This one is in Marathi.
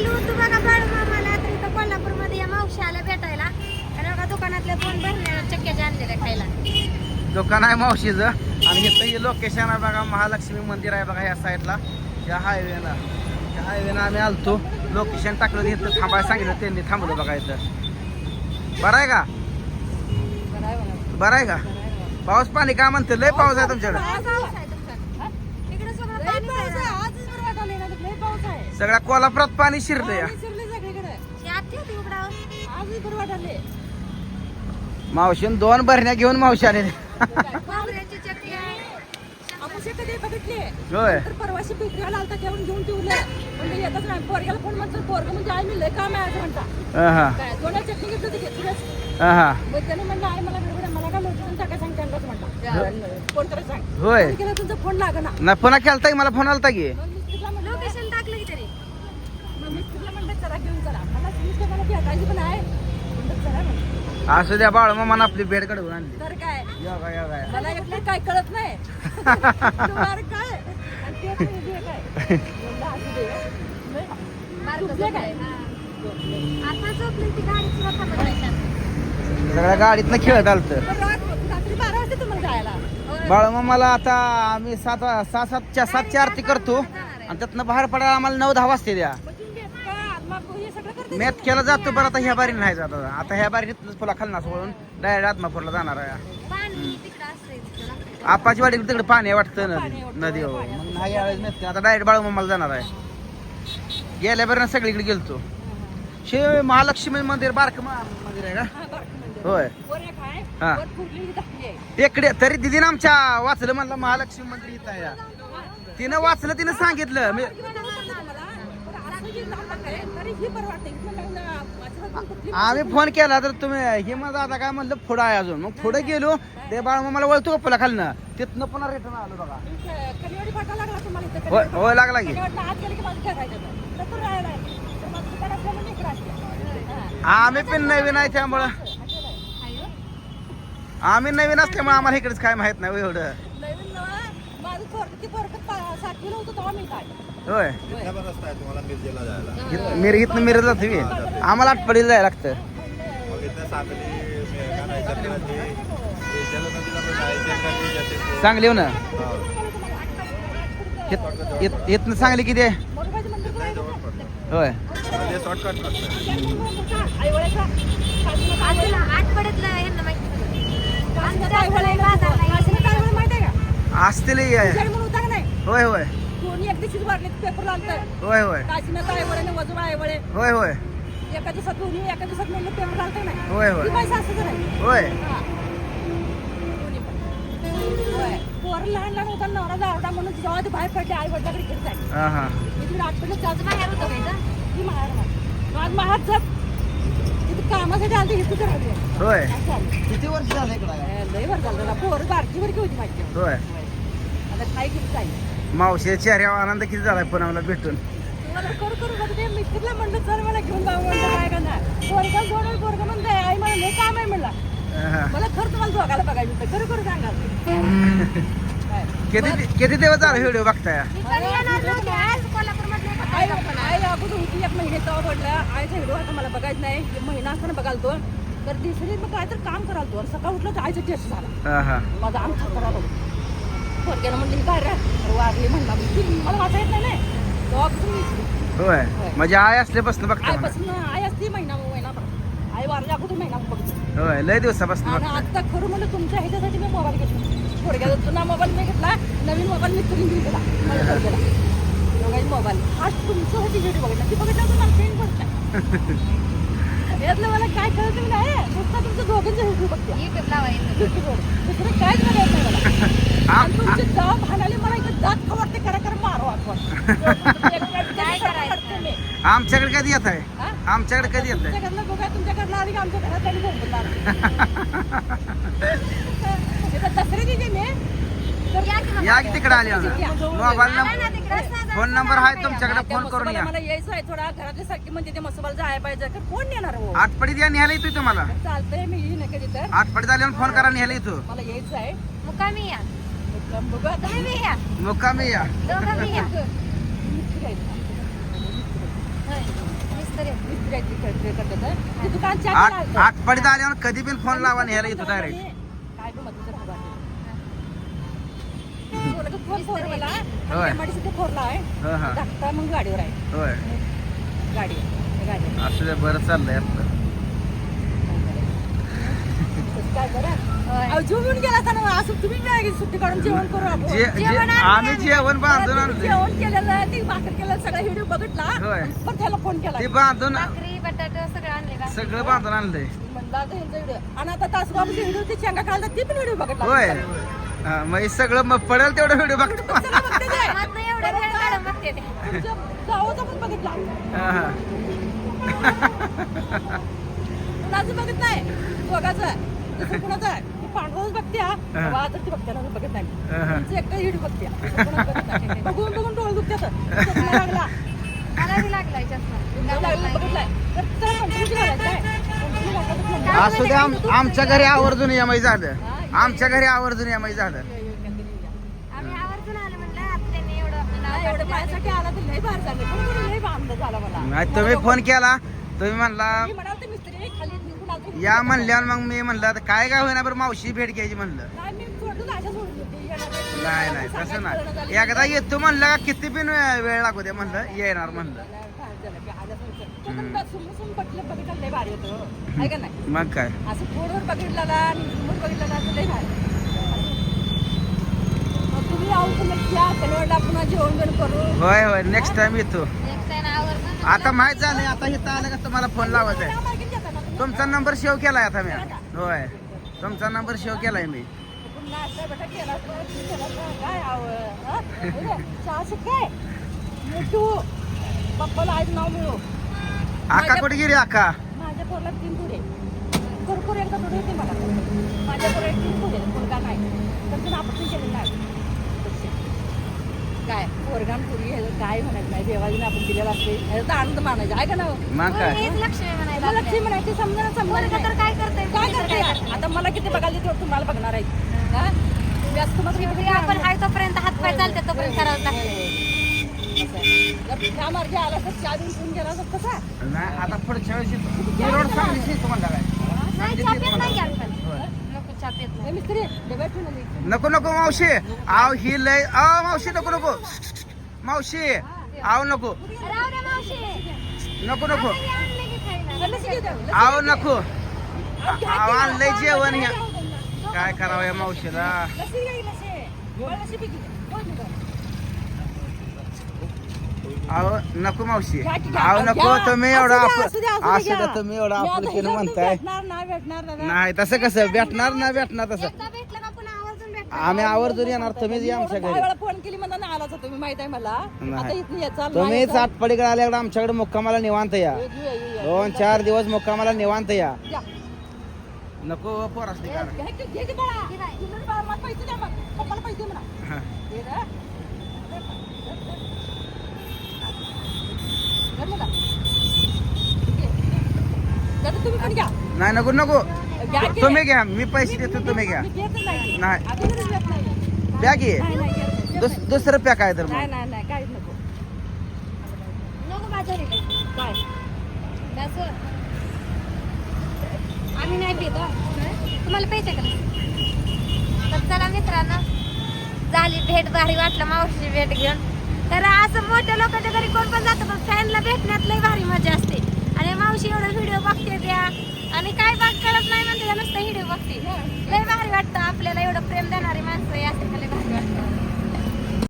चालू होतो बघा बाळू मामाला. तर इथं कोल्हापूरमध्ये या मावशाला भेटायला. आणि बघा दुकानातल्या दोन भरण्या चक्क्याच्या आणलेल्या खायला. दुकान आहे मावशीचं. आणि इथं हे लोकेशन आहे बघा महालक्ष्मी मंदिर आहे बघा या साईडला या हायवेला त्या हायवेला आम्ही आलतो. लोकेशन टाकलं इथं थांबायला सांगितलं. त्यांनी थांबलो बघा इथं. बरं आहे का? बरं आहे का? पाऊस पाणी काय म्हणतं लय पाऊस आहे तुमच्याकडे. सगळ्या कोल्हापुरात पाणी शिरलं या. हे. मावशीन दोन भरण्या घेऊन मावशी आले. होय. परवाशी आलता घेऊन घेऊन ठेवलं. म्हणजे येतच नाही. पोरग्याला फोन म्हणतो पोरग म्हणजे आई काम आहे म्हणता. हा काय दोन चटणी घेतलं ते घेतलंच हा मग त्याने म्हणलं आई मला गडबड आहे, मला काय लोटून टाका सांग त्यांनाच म्हणला फोन करायला सांग. होय. फोन केला तुमचा फोन लागना. ना पुन्हा केलता की? मला फोन आलता की मग मिस्त्रीला म्हणलं लोकेशन टाकलं की तरी मग मिस्त्रीला म्हणलं चला घेऊन चला मला मिस्त्री मला भेटायची पण आहे. म्हणलं चला म्हणलं. असू द्या बाळ मग आपली बेड कडवून आणली. तर काय? योगा योगा मला एकलं काय कळत नाही. तुम्हाला काय? आणि ते पण हे काय? म्हणलं असू दे. बारकं झोपले काय? झोपलंय. आता झोपली ती गाडी सुद्धा थांबत नाही शांत. सगळ्या गाडीतनं खेळत आलत. पण रात- रात्री बारा वाजता तुम्हाला जायला. बाळ मग मला आता आम्ही सात सहा सातच्या सातच्या आरती करतो. आणि त्यातनं बाहेर पडायला आम्हाला नऊ दहा वाजते द्या. मेत केला जातो बरं आता ह्या बारीने नाही जात आता. आता ह्या बारीने फुला खालनास वळून डायरेक्ट आत्मापूरला जाणार आहे. आपाची वाडी तिकडे पाणी वाटतं नदी नदी हो. मग नाही यावेळेस आता डायरेक्ट बाळू मम्माला जाणार आहे. गेल्या बरं सगळीकडे गेलतो. शे महालक्ष्मी मंदिर बारक मंदिर आहे का? बरं. होय. हा. टेकडे तरी दिदीनं आमच्या वाचलं म्हणलं महालक्ष्मी मंदिर इथं आहे. तिनं वाचलं तिनं सांगितलं. आम्ही फोन केला तर तुम्ही हे मग आता काय म्हणलं पुढं आहे अजून. मग पुढे गेलो ते बाळ मग मला वळतो का खालनं? तिथनं पुन्हा रिटर्न आलो बघा. होय लागला की. माझं माझं. हा. आम्ही पण नवीन आहे त्यामुळं. हो. आम्ही नवीन असल्यामुळे आम्हाला इकडेच काय माहीत नाही हो एवढं. होय होय. रस्ता आहे तुम्हाला मिरजेला जायला इथं- मिर इथनं मिरज जाते मी आम्हाला आठपडीला जायला लागतं मग इथं सांगली हे जलनदीला पण आहे, जलनदी जाते. चांगली हो ना हो. इथ- इथ- इथनं चांगली किती आहे जवळ. पडतं. होय म्हणजे रस्ता आहे. असतील होय होय दिवशीच वाढले पेपर लागतात होय होय. काशीनाथ आईवळे आणि वजुबा आईवळे होय होय. एका दिवसात दोन्ही एका दिवसात म्हणलं पेपर लागतं नाही होय होय. ती पैसा असतं नाही होय. हा. दोन्ही पण. होय. पोरं लहान लहान होता नवरा दावडा म्हणून जेव्हा ते बाहेर पडले आई वडिलाकडे घेत जाईल हा. हा मी त्याचं बाहेर होतं इथं? ती महार महार आज महार जप तिथे कामासाठी हे होय. असं झालं. किती वर्ष झालं इकडं? ए, लय वर झालं. ना पोर बारकी होती माझी. होय. आता काय किती जाईल मावशी चेहऱ्यावर आनंद किती झालाय पण आम्हाला भेटून? मला करू करू बघ ते मिस्त्रीला म्हणलं चल मला घेऊन जाऊ म्हणलं काय करणार? पोरगा जोड पोरगा म्हणतं आई मला काम आहे म्हणला. हा. मला खरं तुम्हाला दोघाला बघायचं होतं. करू करू सांगा. काय? किती किती दिवस झाला व्हिडिओ बघताय? मी आई अगोदर होती एक महिने तेव्हा म्हटलं आईचा व्हिडिओ आता मला बघायचं नाही. एक महिना असताना बघाल तो तर दुसरी मग काय तर काम कराल तो सकाळ उठलं तर आईचा टेस्ट झाला. हा हा. माझा आमचा करायला होतं पोरग्यानं म्हणली काय रे? अरे वारली म्हणला ती मला वाचा येत नाही ना. तेव्हापासून मी होय. म्हणजे आय असल्यापासून बघता म्हणा. आईपासून आई असती महिना महिना आई वारल्या अगोदर महिना बघतो. होय लय दिवसापासून आणि आता खरं म्हणलं तुमच्या ह्याच्यासाठी मी मोबाईल घेतला. थोडक्यात जुना मोबाईल मी घेतला नवीन मोबाईल मी करून मला थोडक्याला दोघांनी मोबाईल. आज तुमचं होती व्हिडिओ बघितला. ती बघितलं तर मला पडतं यातलं मला काय कळत नाही नुसता तुमचं दोघांचं बघते. लावायचं. दुसरं बघायचं नाही मला? आणि तुमचे मला इथं दात खवडते करा करा मारो काय करायचं? मी? आमच्याकडे कधी येत आहे? आमच्याकडे कधी येत आहे? तुमच्या घरला बघा तुमच्या घरला आली की आमच्या घरात बोलणार दसऱ्याची जे मी तर या की तिकडे आली मोबाईल नंबर फोन नंबर आहे तुमच्याकडे फोन करून या. मला यायचं आहे थोडा घरातली सारखी म्हणजे ते मसोबाला जायला पाहिजे तर कोण नेणार हो? आठपडीत या न्यायला येतोय तुम्हाला. चालतंय मी येईन कधी तर. आठपडीत आल्यावर फोन करा न्यायला येतो मला यायचं आहे. मुक्कामी या. बघू आता. बी या. मुक्कामी या. दोघं बी या. मिठी घ्यायची. होय. दुसरी काहीतरी खरेदी करतात ते दुकान चहा आठ केलं आठ पडीत आल्यावर कधी पण फोन लावा ह्याला येतो डायरेक्ट काय गं मधुकर बाबा थोडं फोन फोन मला. होय. एमआयडीसीचा फोरला आहे. हा हा. धाकटा मग गाडीवर आहे. होय. गाडी आहे. गाडी असं बरं चाललंय काय करा अहो, जेवून गेला का ना असं तुम्ही नाही सुट्टी काढून जेवण करू आपण. जे जे आम्ही जेवण बांधून आणले जेवण केलेलं ती भाकर केलेलं सगळा व्हिडिओ बघितला. पण त्याला फोन केला. ते बांधून भाकरी बटाटा सगळं आणले का? सगळं बांधून आणलंय. म्हणलं आता ह्यांचा व्हिडिओ. आणि आता तासगावचे व्हिडिओ ते शेंगा काढतात ते पण व्हिडिओ बघितला होय. हा, मग हे सगळं मग पडेल तेवढं व्हिडिओ बघतो. चला बघते ते. मग एवढं वेळ काढून बघते ते. तुमच्या जावचा पण बघितला. हा, हा. बघत नाही. दोघाचं दुसरं कुणाचं आहे? ती पांढरच बघते हा. ती बघते ना बघत नाही. हा. तुमचं एकटं व्हिडिओ बघते दुसरं कुणाचं बघत नाही. बघून बघून डोळे दुखतात चष्मा लागला. मला बी लागलाय चष्मा. लागला बघितलाय तर त्याला पंचवीस घालायचं आहे. पंचवीस घातलं तर म्हणलं. असू दे आम- आमच्या घरी आवर्जून एमआय झालं. आमच्या घरी आवर्जून एमआय झालं. आम्ही आवर्जून आलो म्हणलं आता त्यांनी एवढं नाव नाही, एवढं काढलं. माझ्यासाठी आला तर लय बाहेर झालं. पण मला लय आनंद झाला मला? नाही तुम्ही फोन केला तुम्ही म्हणला मी म्हणाल तर मिस्त्री खाली निघून आलो तर- या म्हणल्यावर मग मी म्हणलं आता काय काय होईना बरं मावशी भेट घ्यायची म्हणलं. नाही मी आशा होती नाही नाही. तसं नाही. एकदा येतो म्हणलं का किती पण वेळ वेळ लागू दे म्हणलं येणार म्हणलं. मग काय? असं फोनवर बघितलं बघितलं ना असं भारी. तुम्ही आहो तर नक्की या कलवडला पुन्हा जेवण बिवण करू. होय होय. नेक्स्ट टाइम येतो. आता माहीत झालंय आता इथं आलं का तुम्हाला फोन लावायचा आहे? तुमचा नंबर सेव्ह केलाय आता मी. होय. तुमचा नंबर सेव्ह केलाय मी. हा? आका कुठे गेली आका? माझ्या पोरला तीन पुढे. भरपूर एकदा थोडे होते मला? माझ्या तीन मुलगा नाही. तर तिने आपण केलेलं नाही काय पोरगान काय म्हणायचं नाही. देवाजीने आपण दिलेला असते ह्याचा आनंद मानायचा. आहे का ना मग काय? हेच लक्ष्मी म्हणायला मला लक्ष्मी म्हणायची समजा पोरगं समजा तर काय काय तर करते आता मला किती बघायला तुम्हाला बघणार आहे. हा? तुम्हाला? आपण तोपर्यंत हात पाय चालते तोपर्यंत करावं लागतं जर ह्या मार्गे आला तर गेला तर कसा? नाही आता पुढच्या वेळेस येतो. नको. नको नको मावशी. आव ही लय आव मावशी नको नको. मावशी आव नको. नको नको. आव नको. आव. आणलंय जेवण काय करावं या मावशीला घ्या, लस्सी. मला लस्सी पिकी. बोल तुझं. आव नको मावशी घ्या की घ्या. आव नको घ्या. तुम्ही असू एवढा द्या, आप- असू द्या, असू द्या, असू द्या घ्या. तुम्ही एवढा मी आता आपुलकीनं ह्याच्यावर म्हणताय भेटणार नाही भेटणार दादा. नाही तसं कसं भेटणार नाही भेटणार तसं एकदा भेटलं का पुन्हा आवर्जून भेटणार आम्ही आवर्जून येणार तुम्हीच या आमच्या मी एवढं घरी दहा वेळा फोन केली म्हणा नाही आलाच तुम्ही माहीत आहे मला नाही. तुम्ही चाटपडीकडे आल्याकडे आमच्याकडे मुक्कामाला निवांत या दोन चार दिवस मुक्कामाला निवांत या नको पोरास घे की बाळा. तुम्ही बाळा, मला पैसे द्या मग. पप्पाला पैसे दे म्हणा. दे ना. धर मला. घे. दादा, तुम्ही पण घ्या नाही नको नको. तुम्ही घ्या. मी पैसे देतो तुम्ही घ्या. नाही. दुस- नाही. दुसरं पॅक आहे तर आम्ही नाही पित. तुम्हाला पैसे का? तर चला मित्रांनो. झाली भेट भारी वाटलं मावशीची भेट घेऊन. तर असं मोठ्या लोकांच्या घरी कोण पण जातं पण फॅनला भेटण्यात लई भारी मजा असते. आणि मावशी एवढा व्हिडिओ बघते त्या. आणि काय बाग करत नाही म्हणते नुसतं व्हिडिओ बघते. लई भारी वाटतं आपल्याला एवढं प्रेम देणारी माणसं असते लई भारी वाटतं.